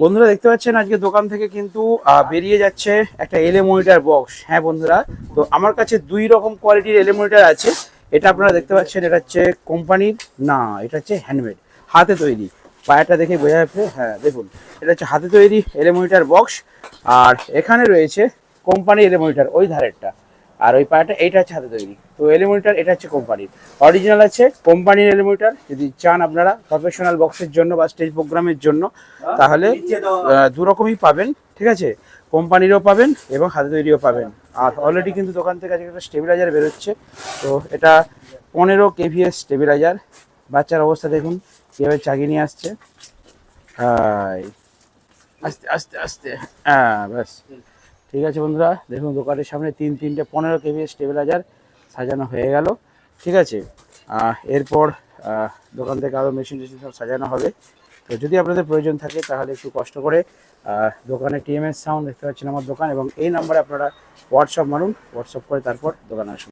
বন্ধুরা দেখতে পাচ্ছেন আজকে দোকান থেকে কিন্তু বেরিয়ে যাচ্ছে একটা এলে মনিটার বক্স হ্যাঁ বন্ধুরা, তো আমার কাছে দুই রকম কোয়ালিটির এলে মনিটার আছে। এটা আপনারা দেখতে পাচ্ছেন, এটা হচ্ছে কোম্পানির, না, এটা হচ্ছে হ্যান্ডমেড হাতে তৈরি। পায়াটা দেখে বোঝা যাচ্ছে হ্যাঁ দেখুন, এটা হচ্ছে হাতে তৈরি এলে মনিটার বক্স আর এখানে রয়েছে কোম্পানি এলে মনিটার ওই ধারেরটা। আর ওই পায়াটা এইটা হচ্ছে হাতে তৈরি। তো এলিমিটার এটা হচ্ছে কোম্পানির অরিজিনাল আছে কোম্পানির এলিমিটার যদি চান আপনারা প্রফেশনাল বক্সের জন্য বা স্টেজ প্রোগ্রামের জন্য তাহলে আহ, দু রকমই পাবেন ঠিক আছে? কোম্পানিরও পাবেন এবং হাতে তৈরিও পাবেন। আর অলরেডি কিন্তু দোকান থেকে আজকে একটা স্টেবিলাইজার বেরোচ্ছে। তো এটা পনেরো কেভিএস স্টেবিলাইজার বাচ্চার অবস্থা দেখুন কীভাবে চাগিয়ে নিয়ে আসছে। আস্তে আস্তে আস্তে হ্যাঁ ব্যাস। ঠিক আছে বন্ধুরা? দেখুন, দোকানের সামনে তিন, তিনটে, পনেরো কেভি স্টেবিলাইজার সাজানো হয়ে গেল। ঠিক আছে? এরপর দোকান থেকে আরও মেশিন টেশিন সব সাজানো হবে। তো যদি আপনাদের প্রয়োজন থাকে, তাহলে একটু কষ্ট করে দোকানে টিএমএস সাউন্ড দেখতে পাচ্ছেন আমার দোকান এবং এই নাম্বারে আপনারা হোয়াটসঅ্যাপ মারুন হোয়াটসঅ্যাপ করে তারপর দোকানে আসুন।